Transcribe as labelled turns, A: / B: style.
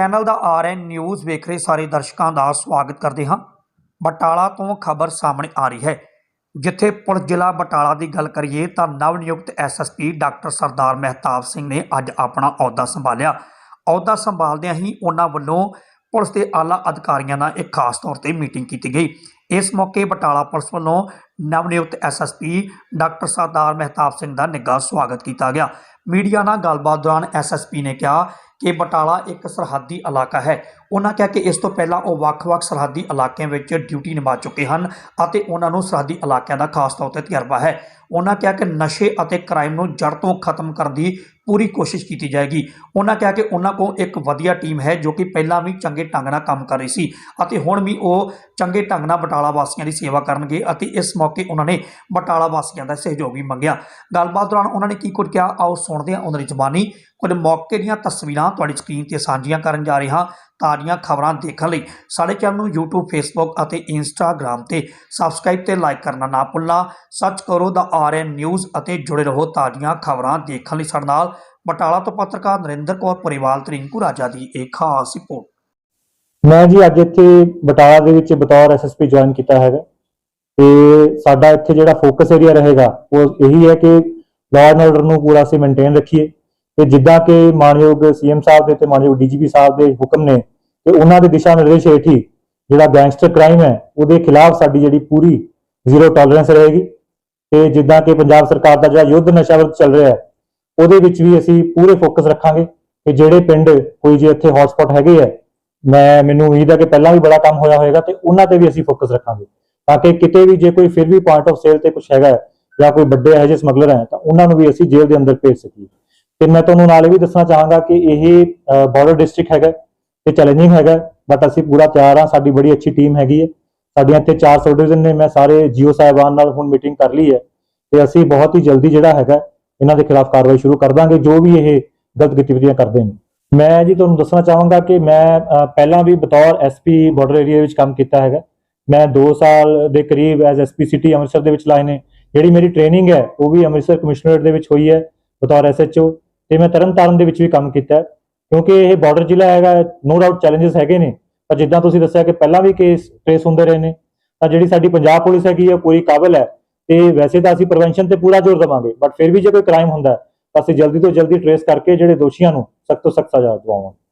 A: Channel ਦਾ RN news ਵੇਖ ਰਹੇ ਸਾਰੇ ਦਰਸ਼ਕਾਂ ਦਾ ਸਵਾਗਤ ਕਰਦੇ ਹਾਂ। ਬਟਾਲਾ ਤੋਂ ਖਬਰ ਸਾਹਮਣੇ ਆ ਰਹੀ ਹੈ। ਜਿੱਥੇ ਪੁਲਿਸ ਜ਼ਿਲ੍ਹਾ ਬਟਾਲਾ ਦੀ ਗੱਲ ਕਰੀਏ ਤਾਂ ਨਵ ਨਿਯੁਕਤ ਐਸਐਸਪੀ ਡਾਕਟਰ ਸਰਦਾਰ ਮਹਿਤਾਬ ਸਿੰਘ ਨੇ ਅੱਜ ਆਪਣਾ ਅਹੁਦਾ ਸੰਭਾਲਿਆ। ਅਹੁਦਾ ਸੰਭਾਲਦਿਆਂ ਹੀ ਉਹਨਾਂ ਵੱਲੋਂ ਪੁਲਿਸ ਦੇ ਆਲਾ ਅਧਿਕਾਰੀਆਂ ਨਾਲ ਇੱਕ ਖਾਸ ਤੌਰ ਤੇ ਮੀਟਿੰਗ ਕੀਤੀ ਗਈ। ਇਸ ਮੌਕੇ ਬਟਾਲਾ ਪੁਲਿਸ ਵੱਲੋਂ ਨਵ ਨਿਯੁਕਤ ਐਸਐਸਪੀ ਡਾਕਟਰ ਸਰਦਾਰ ਮਹਿਤਾਬ ਸਿੰਘ ਦਾ ਨਿੱਘਾ ਸਵਾਗਤ ਕੀਤਾ ਗਿਆ। ਮੀਡੀਆ ਨਾਲ ਗੱਲਬਾਤ ਦੌਰਾਨ ਐਸਐਸਪੀ ਨੇ ਕਿਹਾ ਕਿ ਬਟਾਲਾ ਇੱਕ ਸਰਹੱਦੀ ਇਲਾਕਾ ਹੈ। ਉਹਨਾਂ ਕਿਹਾ ਕਿ ਇਸ ਤੋਂ ਪਹਿਲਾਂ ਉਹ ਵੱਖ-ਵੱਖ ਸਰਹੱਦੀ ਇਲਾਕਿਆਂ ਵਿੱਚ ਡਿਊਟੀ ਨਿਭਾ ਚੁੱਕੇ ਹਨ ਅਤੇ ਉਹਨਾਂ ਨੂੰ ਸਰਹੱਦੀ ਇਲਾਕਿਆਂ ਦਾ ਖਾਸ ਤੌਰ ਤੇ ਤਜਰਬਾ ਹੈ। ਉਹਨਾਂ ਕਿਹਾ ਕਿ ਨਸ਼ੇ ਅਤੇ ਕ੍ਰਾਈਮ ਨੂੰ ਜੜ ਤੋਂ ਖਤਮ ਕਰਨ ਦੀ ਪੂਰੀ ਕੋਸ਼ਿਸ਼ ਕੀਤੀ ਜਾਏਗੀ। ਉਹਨਾਂ ਕਿਹਾ ਕਿ ਉਹਨਾਂ ਕੋਲ ਇੱਕ ਵਧੀਆ ਟੀਮ ਹੈ ਜੋ ਕਿ ਪਹਿਲਾਂ ਵੀ ਚੰਗੇ ਢੰਗ ਨਾਲ ਕੰਮ ਕਰ ਰਹੀ ਸੀ ਅਤੇ ਹੁਣ ਵੀ ਉਹ ਚੰਗੇ ਢੰਗ ਨਾਲ ਬਟਾਲਾ ਬਟਾਲਾ ਵਾਸੀਆਂ ਦੀ ਸੇਵਾ ਕਰਨਗੇ ਅਤੇ ਇਸ ਮੌਕੇ ਉਹਨਾਂ ਨੇ ਬਟਾਲਾ ਵਾਸੀਆਂ ਦਾ ਸਹਿਯੋਗ ਵੀ ਮੰਗਿਆ। ਗੱਲਬਾਤ ਦੌਰਾਨ ਉਹਨਾਂ ਨੇ ਕੀ ਕੁਝ ਕਿਹਾ, ਆਓ ਸੁਣਦੇ ਹਾਂ ਉਹਨਾਂ ਦੀ ਜ਼ੁਬਾਨੀ। ਕੁਝ ਮੌਕੇ ਦੀਆਂ ਤਸਵੀਰਾਂ ਤੁਹਾਡੀ ਸਕਰੀਨ ਤੇ ਸਾਂਝੀਆਂ ਕਰਨ ਜਾ ਰਹੇ ਹਾਂ ਤਾਜ਼ੀਆਂ ਖਬਰਾਂ ਦੇਖਣ ਲਈ। ਸਾਡੇ ਚੈਨਲ ਨੂੰ YouTube, Facebook ਅਤੇ Instagram ਤੇ ਸਬਸਕ੍ਰਾਈਬ ਤੇ ਲਾਈਕ ਕਰਨਾ ਨਾ ਭੁੱਲਣਾ। ਸਰਚ ਕਰੋ ਦਾ ਆਰਐਨ ਨਿਊਜ਼ ਅਤੇ ਜੁੜੇ ਰਹੋ ਤਾਜ਼ੀਆਂ ਖਬਰਾਂ ਦੇਖਣ ਲਈ। ਸਾਡੇ ਨਾਲ ਬਟਾਲਾ ਤੋਂ ਪੱਤਰਕਾਰ ਨਰਿੰਦਰ ਕੌਰ ਪਰਿਵਾਲ ਤਰਿੰਕੂ ਰਾਜਾ ਦੀ ਇੱਕ ਖਾਸ ਰਿਪੋਰਟ।
B: ਮੈਂ ਜੀ ਅੱਜ ਇੱਥੇ ਬਟਾਲਾ ਦੇ ਵਿੱਚ ਬਤੌਰ ਐਸਐਸਪੀ ਜੁਆਇਨ ਕੀਤਾ ਹੈਗਾ ਤੇ ਸਾਡਾ ਇੱਥੇ ਜਿਹੜਾ ਫੋਕਸ ਏਰੀਆ ਰਹੇਗਾ, ਉਹ ਇਹੀ ਹੈ ਕਿ ਲਾਅ ਐਂਡ ਆਰਡਰ ਨੂੰ ਪੂਰਾ ਅਸੀਂ ਮੇਨਟੇਨ ਰੱਖੀਏ। ਤੇ ਜਿੱਦਾਂ ਕਿ ਮਾਨਯੋਗ ਸੀਐਮ ਸਾਹਿਬ ਦੇ ਤੇ ਮਾਨਯੋਗ ਡੀਜੀਪੀ ਸਾਹਿਬ ਦੇ ਹੁਕਮ ਨੇ, ਤੇ ਉਹਨਾਂ ਦੇ ਦਿਸ਼ਾ ਨਿਰਦੇਸ਼ ਹੇਠ ਹੀ ਜਿਹੜਾ ਗੈਂਗਸਟਰ ਕ੍ਰਾਈਮ ਹੈ, ਉਹਦੇ ਖਿਲਾਫ ਸਾਡੀ ਜਿਹੜੀ ਪੂਰੀ ਜ਼ੀਰੋ ਟੋਲਰੈਂਸ ਰਹੇਗੀ। ਤੇ ਜਿੱਦਾਂ ਕਿ ਪੰਜਾਬ ਸਰਕਾਰ ਦਾ ਜਿਹੜਾ ਯੁੱਧ ਨਸ਼ਾ ਵਿਰੁੱਧ ਚੱਲ ਰਿਹਾ ਹੈ, ਉਹਦੇ ਵਿੱਚ ਵੀ ਅਸੀਂ ਪੂਰੇ ਫੋਕਸ ਰੱਖਾਂਗੇ ਕਿ ਜਿਹੜੇ ਪਿੰਡ ਕੋਈ ਜੇ ਇੱਥੇ ਹੌਟਸਪੌਟ ਹੈਗੇ ਆ ਮੈਂ ਮੈਨੂੰ ਉਮੀਦ ਹੈ ਕਿ ਪਹਿਲਾਂ ਵੀ ਬੜਾ ਕੰਮ ਹੋਇਆ ਹੋਵੇਗਾ ਤੇ ਉਹਨਾਂ ਤੇ ਵੀ ਅਸੀਂ ਫੋਕਸ ਰੱਖਾਂਗੇ। ਤਾਂ ਕਿ ਕਿਤੇ ਵੀ ਜੇ ਕੋਈ ਫਿਰ ਵੀ ਪੁਆਇੰਟ ਆਫ ਸੇਲ ਤੇ ਕੁਝ ਹੈਗਾ ਹੈ ਜਾਂ ਕੋਈ ਵੱਡੇ ਇਹੋ ਜਿਹੇ ਸਮਗਲਰ ਹੈ, ਤਾਂ ਉਹਨਾਂ ਨੂੰ ਵੀ ਅਸੀਂ ਜੇਲ੍ਹ ਦੇ ਅੰਦਰ ਭੇਜ ਸਕੀਏ। ਤੇ ਮੈਂ ਤੁਹਾਨੂੰ ਨਾਲ ਇਹ ਵੀ ਦੱਸਣਾ ਚਾਹਾਂਗਾ ਕਿ ਇਹ ਬਾਰਡਰ ਡਿਸਟ੍ਰਿਕਟ ਹੈਗਾ ਤੇ ਚੈਲੰਜਿੰਗ ਹੈਗਾ ਬਟ ਅਸੀਂ ਪੂਰਾ ਤਿਆਰ ਹਾਂ, ਸਾਡੀ ਬੜੀ ਅੱਛੀ ਟੀਮ ਹੈਗੀ ਹੈ। ਸਾਡੀਆਂ ਇੱਥੇ 4 ਸਬ ਡਿਵੀਜ਼ਨ ਨੇ, ਮੈਂ ਸਾਰੇ ਜੀਓ ਸਾਹਿਬਾਨ ਨਾਲ ਹੁਣ ਮੀਟਿੰਗ ਕਰ ਲਈ ਹੈ ਤੇ ਅਸੀਂ ਬਹੁਤ ਹੀ ਜਲਦੀ ਜਿਹੜਾ ਹੈਗਾ ਇਹਨਾਂ ਦੇ ਖਿਲਾਫ ਕਾਰਵਾਈ ਸ਼ੁਰੂ ਕਰ ਦਾਂਗੇ, ਜੋ ਵੀ ਇਹ ਗਲਤ ਗਤੀਵਿਧੀਆਂ ਕਰਦੇ ਨੇ। ਮੈਂ ਜੀ ਤੁਹਾਨੂੰ ਦੱਸਣਾ ਚਾਹਾਂਗਾ ਕਿ ਮੈਂ ਪਹਿਲਾਂ ਵੀ ਬਤੌਰ ਐਸਪੀ ਬਾਰਡਰ ਏਰੀਆ ਵਿੱਚ ਕੰਮ ਕੀਤਾ ਹੈਗਾ। ਮੈਂ 2 ਸਾਲ ਦੇ ਕਰੀਬ ਐਜ਼ ਐਸਪੀ ਸਿਟੀ ਅੰਮ੍ਰਿਤਸਰ ਦੇ ਵਿੱਚ ਲਾਏ ਨੇ। ਜਿਹੜੀ ਮੇਰੀ ਟ੍ਰੇਨਿੰਗ ਹੈ, ਉਹ ਵੀ ਅੰਮ੍ਰਿਤਸਰ ਕਮਿਸ਼ਨਰੇਟ ਦੇ ਵਿੱਚ ਹੋਈ ਹੈ, ਬਤੌਰ ਐਸਐਚਓ ਤੇ ਮੈਂ ਤਰਨਤਾਰਨ ਦੇ ਵਿੱਚ ਵੀ ਕੰਮ ਕੀਤਾ ਕਿਉਂਕਿ ਇਹ ਬਾਰਡਰ ਜ਼ਿਲ੍ਹਾ ਹੈਗਾ ਨੋ ਡਾਊਟ ਚੈਲੰਜਸ ਹੈਗੇ ਨੇ। ਪਰ ਜਿੱਦਾਂ ਤੁਸੀਂ ਦੱਸਿਆ ਕਿ ਪਹਿਲਾਂ ਵੀ ਕੇਸ ਟ੍ਰੇਸ ਹੁੰਦੇ ਰਹੇ ਨੇ, ਤਾਂ ਜਿਹੜੀ ਸਾਡੀ ਪੰਜਾਬ ਪੁਲਿਸ ਹੈਗੀ ਹੈ ਪੂਰੀ ਕਾਬਲ ਹੈ। ਤੇ ਵੈਸੇ ਤਾਂ ਅਸੀਂ ਪ੍ਰੀਵੈਂਸ਼ਨ ਤੇ ਪੂਰਾ ਜ਼ੋਰ ਦੇਵਾਂਗੇ ਬਟ ਫਿਰ ਵੀ ਜੇ ਕੋਈ ਕ੍ਰਾਈਮ ਹੁੰਦਾ, ਤਾਂ ਅਸੀਂ ਜਲਦੀ ਤੋਂ ਜਲਦੀ ਟ੍ਰੇਸ ਕਰਕੇ ਜਿਹੜੇ ਦੋਸ਼ੀਆਂ ਨੂੰ ਸਖਤ ਤੋਂ ਸਖਤ ਸਜ਼ਾ ਦਿਵਾਵਾਂਗੇ।